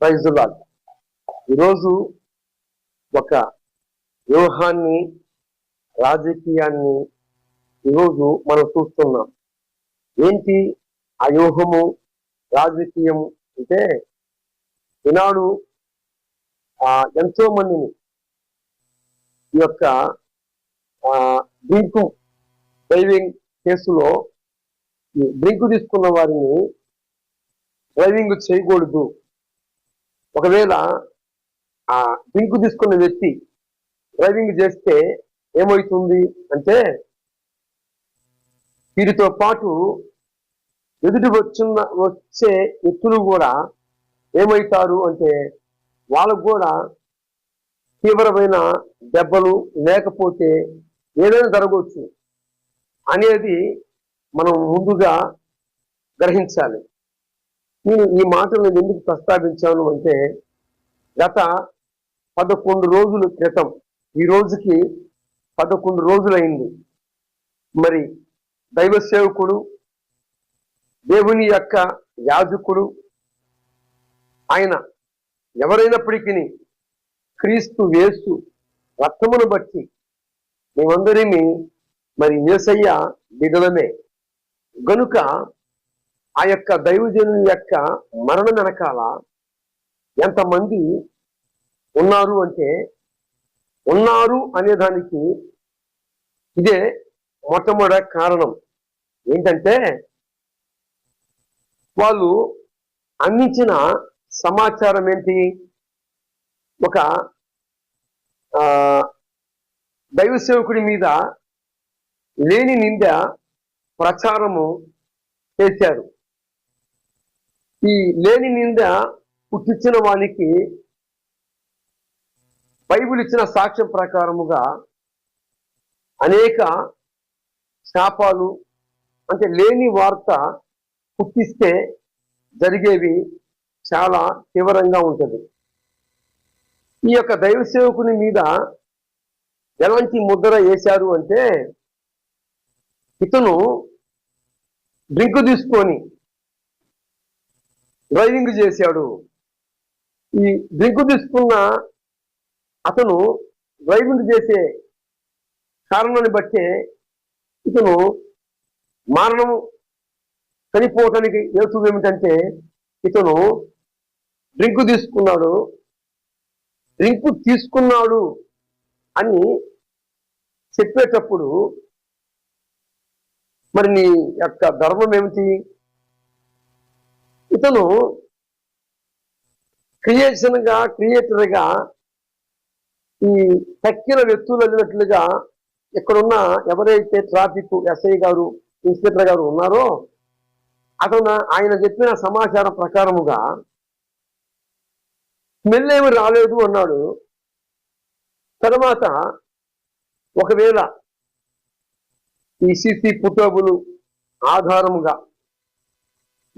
ప్రైజులాల్ ఈరోజు ఒక వ్యూహాన్ని రాజకీయాన్ని ఈరోజు మనం చూస్తున్నాం. ఏంటి ఆ వ్యూహము? రాజకీయం అంటే ఈనాడు ఎంతో మందిని ఈ యొక్క డ్రింకు డ్రైవింగ్ కేసులో ఈ డ్రింకు తీసుకున్న వారిని డ్రైవింగ్ చేయకూడదు. ఒకవేళ ఆ డ్రింక్ తీసుకున్న వ్యక్తి డ్రైవింగ్ చేస్తే ఏమవుతుంది అంటే వీరితో పాటు ఎదుటి వచ్చిన వచ్చే వ్యక్తులు కూడా ఏమవుతారు అంటే వాళ్ళకు కూడా తీవ్రమైన దెబ్బలు లేకపోతే ఏదైనా జరగవచ్చు అనేది మనం ముందుగా గ్రహించాలి. నేను ఈ మాటలు నేను ఎందుకు ప్రస్తావించాను అంటే గత పదకొండు రోజుల క్రితం ఈ రోజుకి పదకొండు రోజులైంది. మరి దైవ సేవకుడు దేవుని యొక్క యాజకుడు ఆయన ఎవరైనప్పటికీ క్రీస్తు వేసు రక్తమును బట్టి మేమందరినీ మరి ఏసయ్య బిడలమే. గనుక ఆ యొక్క దైవజనుని యొక్క మరణం వెనకాల ఎంతమంది ఉన్నారు అంటే ఉన్నారు అనే దానికి ఇదే మొట్టమొదటి కారణం. ఏంటంటే వాళ్ళు అందించిన సమాచారం ఏంటి? ఒక ఆ, దైవ సేవకుడి మీద లేని నింద ప్రచారము చేశారు. ఈ లేని నింద పుట్టించిన వానికి బైబిల్ ఇచ్చిన సాక్ష్యం ప్రకారముగా అనేక శాపాలు అంటే లేని వార్త పుట్టిస్తే జరిగేవి చాలా తీవ్రంగా ఉంటుంది. ఈ యొక్క దైవ సేవకుని మీద ఎలాంటి ముద్ర వేశారు అంటే ఇతను డ్రింక్ తీసుకొని డ్రైవింగ్ చేశాడు. ఈ డ్రింక్ తీసుకున్న అతను డ్రైవింగ్ చేసే కారణాన్ని బట్టే ఇతను మరణం చనిపోవటానికి హేతు ఏమిటంటే ఇతను డ్రింక్ తీసుకున్నాడు. డ్రింక్ తీసుకున్నాడు అని చెప్పేటప్పుడు మరి నీ యొక్క ధర్మం ఏమిటి? ఇతను క్రియేషన్గా క్రియేటర్గా ఈ తక్కిన వ్యక్తులు అన్నట్లుగా ఇక్కడున్న ఎవరైతే ట్రాఫిక్ ఎస్ఐ గారు ఇన్స్పెక్టర్ గారు ఉన్నారో అతను ఆయన చెప్పిన సమాచారం ప్రకారముగా స్మెల్ ఏమి రాలేదు అన్నాడు. తర్వాత ఒకవేళ ఈ సిసి పుటోబులు ఆధారముగా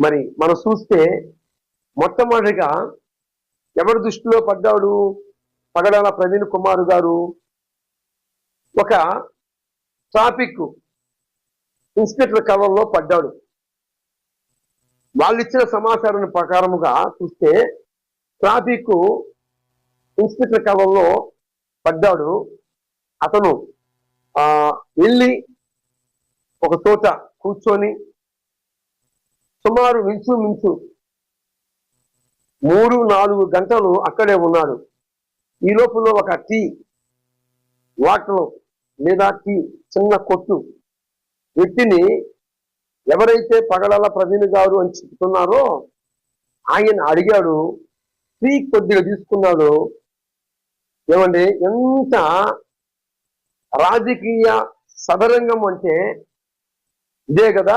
మరి మనం చూస్తే మొట్టమొదటిగా ఎవరి దృష్టిలో పడ్డాడు? పగడాల ప్రవీణ్ కుమార్ గారు ఒక ట్రాఫిక్ ఇన్స్పెక్టర్ కవర్లో పడ్డాడు. వాళ్ళు ఇచ్చిన సమాచారం ప్రకారముగా చూస్తే ట్రాఫిక్ ఇన్స్పెక్టర్ కవర్లో పడ్డాడు. అతను వెళ్ళి ఒక చోట కూర్చొని సుమారు మించు మించు మూడు నాలుగు గంటలు అక్కడే ఉన్నాడు. ఈ లోపల ఒక టీ వాటర్ లేదా టీ చిన్న కొట్టు వ్యక్తిని ఎవరైతే పగడాల ప్రవీణ్ గారు అని చెప్తున్నారో ఆయన అడిగాడు టీ కొద్దిగా తీసుకున్నాడు. ఏమండి ఎంత రాజకీయ సదరంగం అంటే ఇదే కదా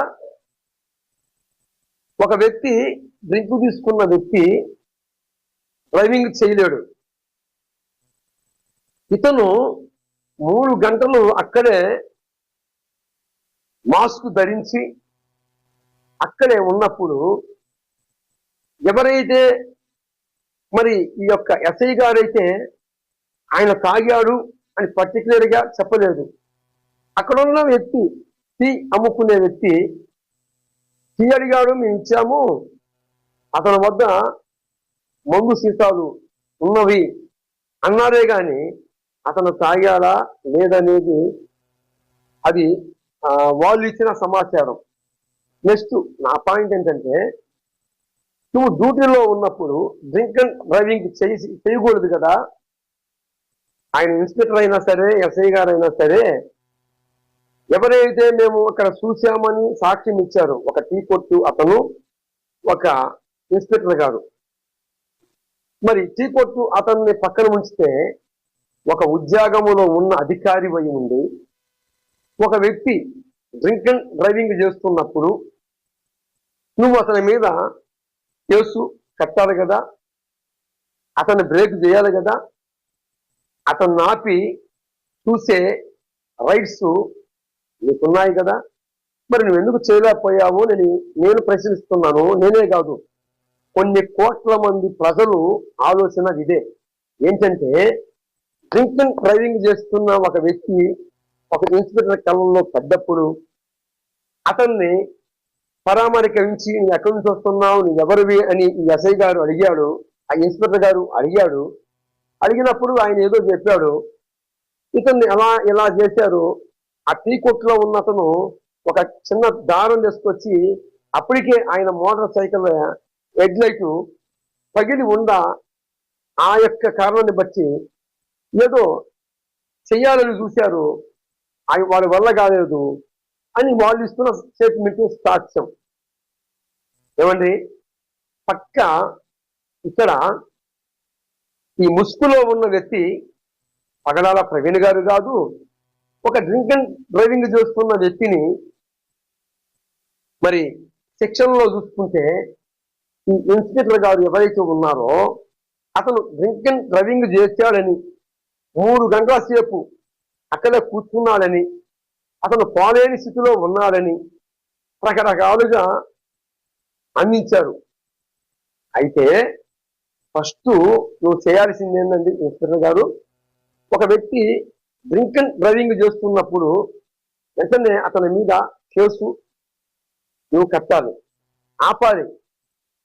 ఒక వ్యక్తి డ్రింక్ తీసుకున్న వ్యక్తి డ్రైవింగ్ చేయలేడు. ఇతను మూడు గంటలు అక్కడే మాస్క్ ధరించి అక్కడే ఉన్నప్పుడు ఎవరైతే మరి ఈ యొక్క ఎస్ఐ గారైతే ఆయన తాగాడు అని పర్టికులర్గా చెప్పలేదు. అక్కడున్న వ్యక్తి టీ అమ్ముకునే వ్యక్తి టీ అడిగాడు మేము ఇచ్చాము. అతని వద్ద మందు సీసాలు ఉన్నవి అన్నారే కానీ అతను తాగాడా లేదనేది అది వాళ్ళు ఇచ్చిన సమాచారం. నెక్స్ట్ నా పాయింట్ ఏంటంటే నువ్వు డ్యూటీలో ఉన్నప్పుడు డ్రింక్ అండ్ డ్రైవింగ్ చేసి చేయకూడదు కదా. ఆయన ఇన్స్పెక్టర్ అయినా సరే ఎస్ఐ గారు అయినా సరే ఎవరైతే మేము అక్కడ చూశామని సాక్ష్యం ఇచ్చారు ఒక టీ కొట్టు అతను ఒక ఇన్స్పెక్టర్ గారు. మరి టీ కొట్టు అతన్ని పక్కన ఉంచితే ఒక ఉద్యోగములో ఉన్న అధికారి వై ఉండి ఒక వ్యక్తి డ్రింక్ అండ్ డ్రైవింగ్ చేస్తున్నప్పుడు నువ్వు అతని మీద కేసు కట్టాలి కదా అతన్ని బ్రేక్ చేయాలి కదా అతను ఆపి చూసే రైట్స్ నీకున్నాయి కదా. మరి నువ్వు ఎందుకు చేయలేకపోయావు? అని నేను ప్రశ్నిస్తున్నాను. నేనే కాదు. కొన్ని కోట్ల మంది ప్రజలు ఆలోచన ఇదే. ఏంటంటే డ్రింక్ డ్రైవింగ్ చేస్తున్న ఒక వ్యక్తి ఒక ఇన్స్పెక్టర్ కళ్ళల్లో పడ్డప్పుడు అతన్ని పరామరికరించి నీ ఎక్కడి నుంచి వస్తున్నావు? నీ ఎవరివి? అని ఈ ఎస్ఐ గారు అడిగాడు. ఆ ఇన్స్పెక్టర్ గారు అడిగాడు. అడిగినప్పుడు ఆయన ఏదో చెప్పాడు. ఇతన్ని ఎలా ఇలా చేశారు? ఆ టీ కొట్లో ఉన్న అతను ఒక చిన్న దారం తీసుకొచ్చి అప్పటికే ఆయన మోటార్ సైకిల్ హెడ్ లైట్ పగిలి ఉందా ఆ యొక్క కారణాన్ని బట్టి ఏదో చెయ్యాలని చూశారు. అవి వాళ్ళ వల్ల కాలేదు అని వాళ్ళు ఇస్తున్న స్టేట్మెంట్ సాక్ష్యం. ఏమండి? పక్క ఇక్కడ ఈ ముసుగులో ఉన్న వ్యక్తి పగడాల ప్రవీణ్ గారు కాదు ఒక డ్రింక్ అండ్ డ్రైవింగ్ చేస్తున్న వ్యక్తిని మరి శిక్షణలో చూసుకుంటే ఈ ఇన్స్పెక్టర్ గారు ఎవరైతే ఉన్నారో అతను డ్రింక్ అండ్ డ్రైవింగ్ చేశాడని మూడు గంటల సేపు అక్కడే కూర్చున్నాడని అతను పాలేని స్థితిలో ఉన్నాడని రకరకాలుగా అందించారు. అయితే ఫస్ట్ నువ్వు చేయాల్సింది ఏంటండి ఇన్స్పెక్టర్ గారు ఒక వ్యక్తి డ్రింక్ అండ్ డ్రైవింగ్ చేస్తున్నప్పుడు వెంటనే అతని మీద కేసు నువ్వు కట్టాలి. ఆపాలి.